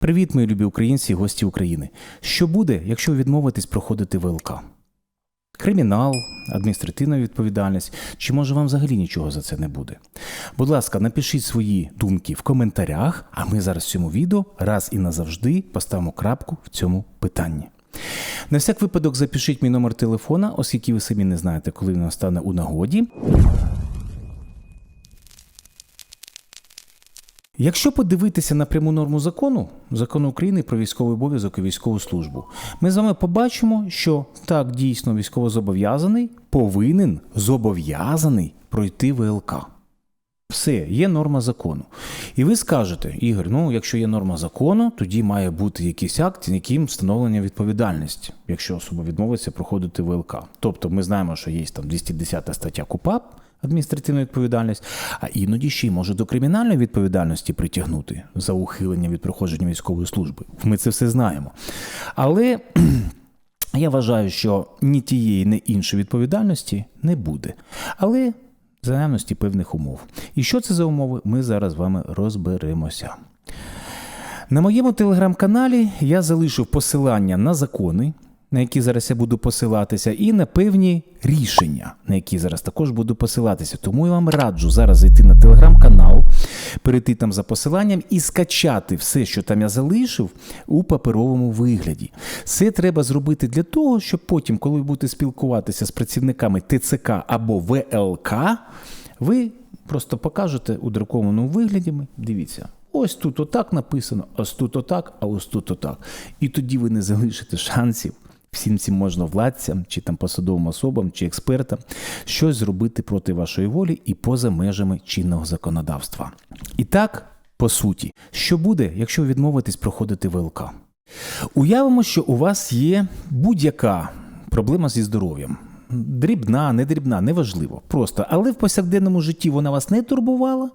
Привіт, мої любі українці і гості України. Що буде, якщо відмовитись проходити ВЛК? Кримінал, адміністративна відповідальність, чи може вам взагалі нічого за це не буде? Будь ласка, напишіть свої думки в коментарях, а ми зараз в цьому відео раз і назавжди поставимо крапку в цьому питанні. На всяк випадок запишіть мій номер телефона, оскільки ви самі не знаєте, коли він стане у нагоді. Якщо подивитися на пряму норму закону, закону України про військовий обов'язок і військову службу, ми з вами побачимо, що так дійсно військовозобов'язаний повинен зобов'язаний пройти ВЛК. Все, є норма закону. І ви скажете, Ігор, ну якщо є норма закону, тоді має бути якийсь акт, яким встановлення відповідальності, якщо особа відмовиться проходити ВЛК. Тобто ми знаємо, що є там 210 стаття КУПАП, адміністративна відповідальність, а іноді ще й може до кримінальної відповідальності притягнути за ухилення від проходження військової служби. Ми це все знаємо. Але я вважаю, що ні тієї, ні іншої відповідальності не буде. Але за наявності певних умов. І що це за умови, ми зараз з вами розберемося. На моєму телеграм-каналі я залишив посилання на закони, на які зараз я буду посилатися, і на певні рішення, на які зараз також буду посилатися. Тому я вам раджу зараз зайти на телеграм-канал, перейти там за посиланням і скачати все, що там я залишив, у паперовому вигляді. Це треба зробити для того, щоб потім, коли ви будете спілкуватися з працівниками ТЦК або ВЛК, ви просто покажете у друкованому вигляді. Дивіться. Ось тут отак написано, ось тут отак, а ось тут отак. І тоді ви не залишите шансів всім цим можновладцям, чи там посадовим особам, чи експертам щось зробити проти вашої волі і поза межами чинного законодавства. І так, по суті, що буде, якщо відмовитись проходити ВЛК? Уявимо, що у вас є будь-яка проблема зі здоров'ям. Дрібна, не дрібна, неважливо. Просто. Але в повсякденному житті вона вас не турбувала,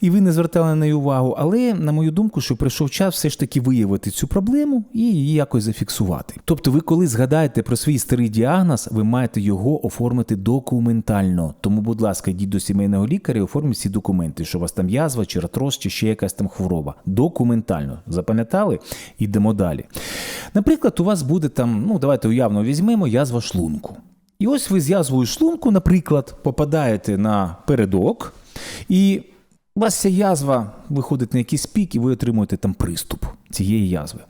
і ви не звертали на неї увагу. Але, на мою думку, що прийшов час все ж таки виявити цю проблему і її якось зафіксувати. Тобто, ви, коли згадаєте про свій старий діагноз, ви маєте його оформити документально. Тому, будь ласка, йдіть до сімейного лікаря і оформіть всі документи, що у вас там язва, чи ратроз, чи ще якась там хвороба. Документально. Запам'ятали? Йдемо далі. Наприклад, у вас буде там, ну давайте уявно візьмемо язва шлунку. І ось ви з язвою шлунку, наприклад, попадаєте на передок, і у вас ця язва виходить на якийсь пік, і ви отримуєте там приступ цієї язви.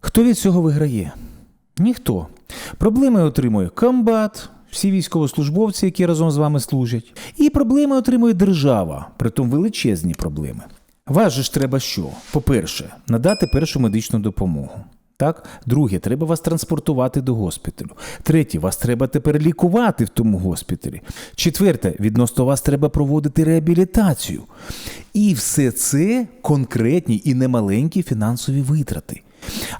Хто від цього виграє? Ніхто. Проблеми отримує комбат, всі військовослужбовці, які разом з вами служать. І проблеми отримує держава, притом величезні проблеми. Вас же ж треба що? По-перше, надати першу медичну допомогу. Так, друге, треба вас транспортувати до госпіталю. Третє, вас треба тепер лікувати в тому госпіталі. Четверте, відносно вас треба проводити реабілітацію. І все це конкретні і немаленькі фінансові витрати.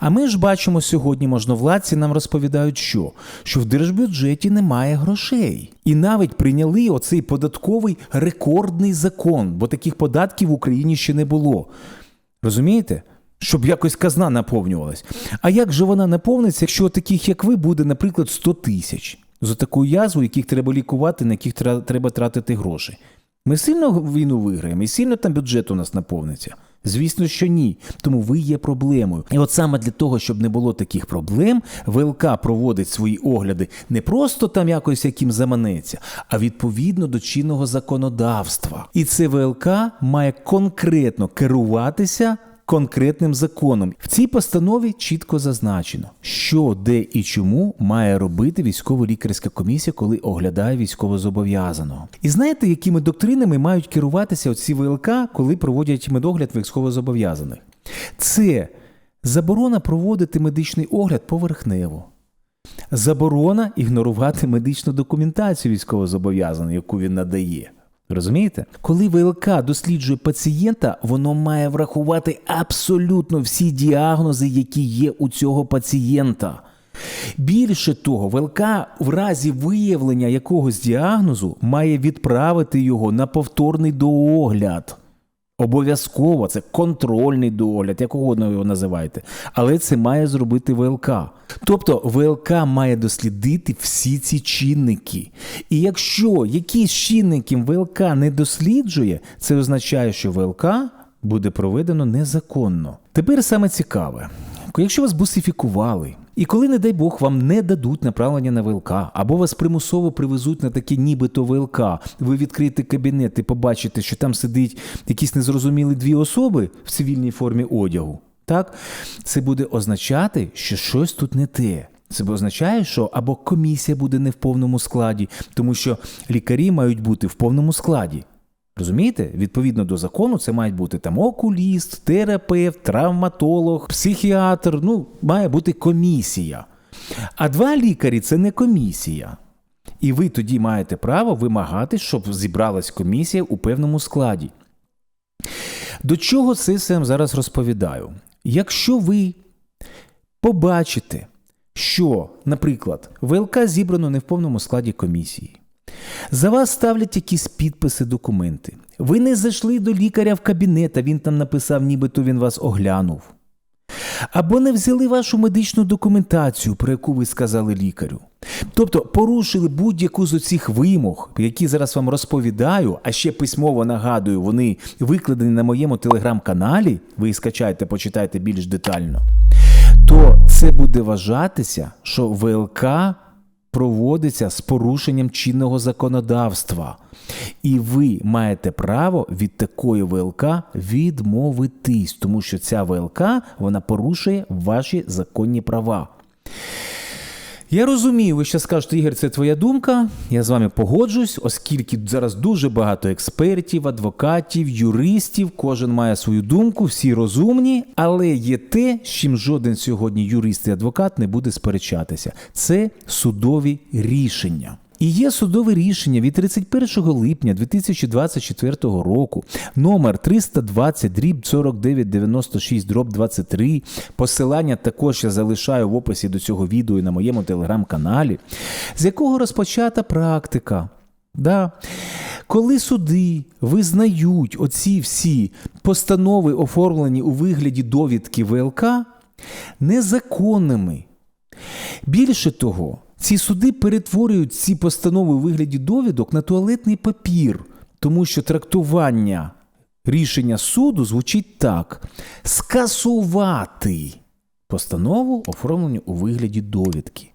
А ми ж бачимо сьогодні, можновладці нам розповідають, що Що в держбюджеті немає грошей. І навіть прийняли оцей податковий рекордний закон, бо таких податків в Україні ще не було. Розумієте? Щоб якось казна наповнювалась. А як же вона наповниться, якщо таких, як ви, буде, наприклад, 100 тисяч за таку язву, яких треба лікувати, на яких треба тратити гроші? Ми сильно війну виграємо, і сильно там бюджет у нас наповниться. Звісно, що ні. Тому ви є проблемою. І от саме для того, щоб не було таких проблем, ВЛК проводить свої огляди не просто там якось яким заманеться, а відповідно до чинного законодавства. І це ВЛК має конкретно керуватися конкретним законом. В цій постанові чітко зазначено, що, де і чому має робити військово-лікарська комісія, коли оглядає військовозобов'язаного. І знаєте, якими доктринами мають керуватися оці ВЛК, коли проводять медогляд військовозобов'язаних? Це заборона проводити медичний огляд поверхнево. Заборона ігнорувати медичну документацію військовозобов'язаного, яку він надає. Розумієте? Коли ВЛК досліджує пацієнта, воно має врахувати абсолютно всі діагнози, які є у цього пацієнта. Більше того, ВЛК в разі виявлення якогось діагнозу має відправити його на повторний доогляд. Обов'язково це контрольний догляд, як угодно його називаєте. Але це має зробити ВЛК. Тобто ВЛК має дослідити всі ці чинники. І якщо якісь чинники ВЛК не досліджує, це означає, що ВЛК буде проведено незаконно. Тепер саме цікаве, якщо вас бусифікували, і коли, не дай Бог, вам не дадуть направлення на ВЛК, або вас примусово привезуть на такі нібито ВЛК, ви відкриєте кабінет і побачите, що там сидить якісь незрозумілі дві особи в цивільній формі одягу, так це буде означати, що щось тут не те. Це означає, що або комісія буде не в повному складі, тому що лікарі мають бути в повному складі. Розумієте? Відповідно до закону, це мають бути там окуліст, терапевт, травматолог, психіатр. Ну, має бути комісія. А два лікарі це не комісія. І ви тоді маєте право вимагати, щоб зібралась комісія у певному складі. До чого це все зараз розповідаю? Якщо ви побачите, що, наприклад, ВЛК зібрано не в повному складі комісії, за вас ставлять якісь підписи, документи. Ви не зайшли до лікаря в кабінет, а він там написав, нібито він вас оглянув. Або не взяли вашу медичну документацію, про яку ви сказали лікарю. Тобто порушили будь-яку з оцих вимог, які зараз вам розповідаю, а ще письмово нагадую, вони викладені на моєму телеграм-каналі. Ви їх скачайте, почитайте більш детально. То це буде вважатися, що ВЛК проводиться з порушенням чинного законодавства, і ви маєте право від такої ВЛК відмовитись, тому що ця ВЛК вона порушує ваші законні права. Я розумію, ви ще скажете, Ігор, це твоя думка. Я з вами погоджуюсь, оскільки зараз дуже багато експертів, адвокатів, юристів, кожен має свою думку, всі розумні, але є те, з чим жоден сьогодні юрист і адвокат не буде сперечатися. Це судові рішення. І є судове рішення від 31 липня 2024 року, номер 320 дріб 4996 дроб 23. Посилання також я залишаю в описі до цього відео і на моєму телеграм-каналі, з якого розпочата практика. Да. Коли суди визнають оці всі постанови, оформлені у вигляді довідки ВЛК, незаконними. Більше того, ці суди перетворюють ці постанови у вигляді довідок на туалетний папір, тому що трактування рішення суду звучить так: скасувати постанову, оформлену у вигляді довідки,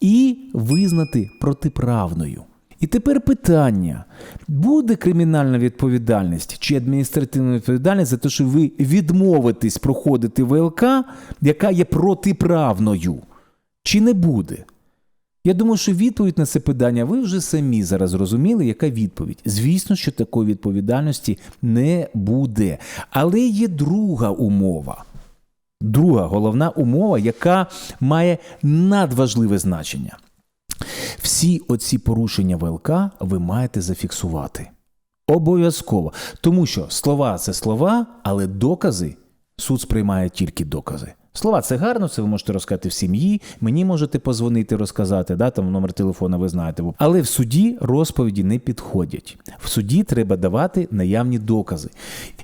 і визнати протиправною. І тепер питання: буде кримінальна відповідальність чи адміністративна відповідальність за те, що ви відмовитесь проходити ВЛК, яка є протиправною, чи не буде? Я думаю, що відповідь на це питання ви вже самі зараз зрозуміли, яка відповідь. Звісно, що такої відповідальності не буде. Але є друга умова. Друга головна умова, яка має надважливе значення. Всі оці порушення ВЛК ви маєте зафіксувати. Обов'язково. Тому що слова це слова, але докази суд сприймає тільки докази. Слова це гарно, це ви можете розказати в сім'ї, мені можете позвонити, розказати, да, там номер телефона ви знаєте. Але в суді розповіді не підходять. В суді треба давати наявні докази.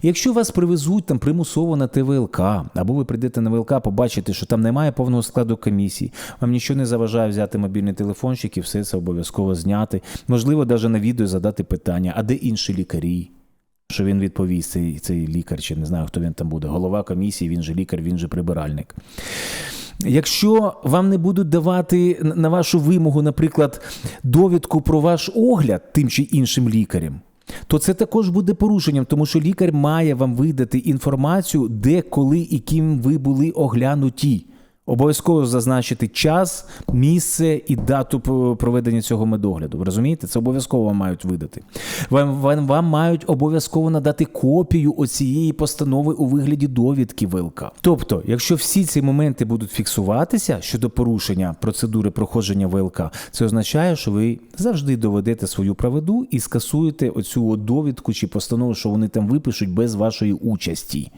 Якщо вас привезуть там примусово на ТВЛК, або ви прийдете на ВЛК, побачите, що там немає повного складу комісії, вам нічого не заважає взяти мобільний телефончик і все це обов'язково зняти. Можливо, навіть на відео задати питання, а де інші лікарі? Що він відповість, цей цей лікар, чи не знаю, хто він там буде. Голова комісії, він же лікар, він же прибиральник. Якщо вам не будуть давати на вашу вимогу, наприклад, довідку про ваш огляд тим чи іншим лікарем, то це також буде порушенням, тому що лікар має вам видати інформацію, де, коли і ким ви були оглянуті. Обов'язково зазначити час, місце і дату проведення цього медогляду. Ви розумієте? Це обов'язково вам мають видати. Вам, вам, вам мають обов'язково надати копію оцієї постанови у вигляді довідки ВЛК. Тобто, якщо всі ці моменти будуть фіксуватися щодо порушення процедури проходження ВЛК, це означає, що ви завжди доведете свою праводу і скасуєте оцю довідку чи постанову, що вони там випишуть без вашої участі.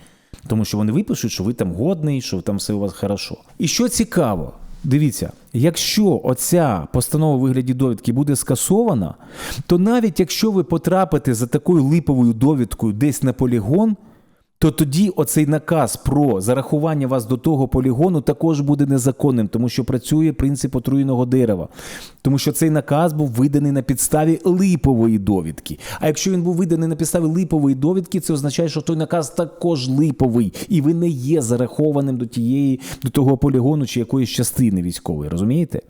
Тому що вони випишуть, що ви там годний, що там все у вас хорошо. І що цікаво, дивіться, якщо оця постанова у вигляді довідки буде скасована, то навіть якщо ви потрапите за такою липовою довідкою десь на полігон, то тоді оцей наказ про зарахування вас до того полігону також буде незаконним, тому що працює принцип отруєного дерева. Тому що цей наказ був виданий на підставі липової довідки. А якщо він був виданий на підставі липової довідки, це означає, що той наказ також липовий, і ви не є зарахованим до тієї, до того полігону чи якоїсь частини військової, розумієте?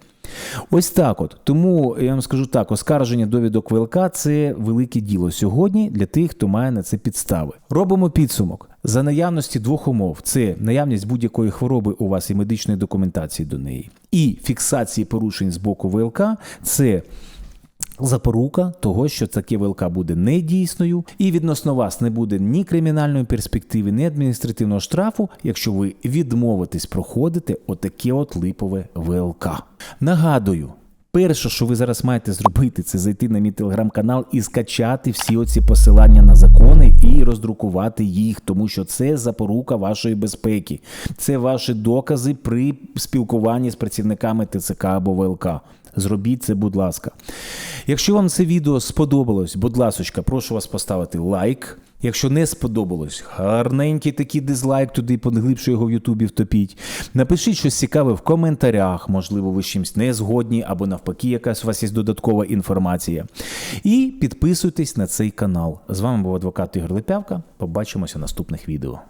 Ось так от. Тому я вам скажу так: оскарження довідок ВЛК це велике діло сьогодні для тих, хто має на це підстави. Робимо підсумок. За наявності двох умов: це наявність будь-якої хвороби у вас і медичної документації до неї, і фіксації порушень з боку ВЛК це. Запорука того, що таке ВЛК буде недійсною, і відносно вас не буде ні кримінальної перспективи, ні адміністративного штрафу, якщо ви відмовитесь проходити отаке от липове ВЛК. Нагадую. Перше, що ви зараз маєте зробити, це зайти на мій телеграм-канал і скачати всі оці посилання на закони і роздрукувати їх, тому що це запорука вашої безпеки, це ваші докази при спілкуванні з працівниками ТЦК або ВЛК. Зробіть це, будь ласка. Якщо вам це відео сподобалось, будь ласочка, прошу вас поставити лайк. Якщо не сподобалось, гарненький такий дизлайк туди поглибше його в Ютубі втопіть. Напишіть щось цікаве в коментарях, можливо, ви з чимось не згодні, або навпаки, якась у вас є додаткова інформація. І підписуйтесь на цей канал. З вами був адвокат Ігор Лепявка. Побачимося в наступних відео.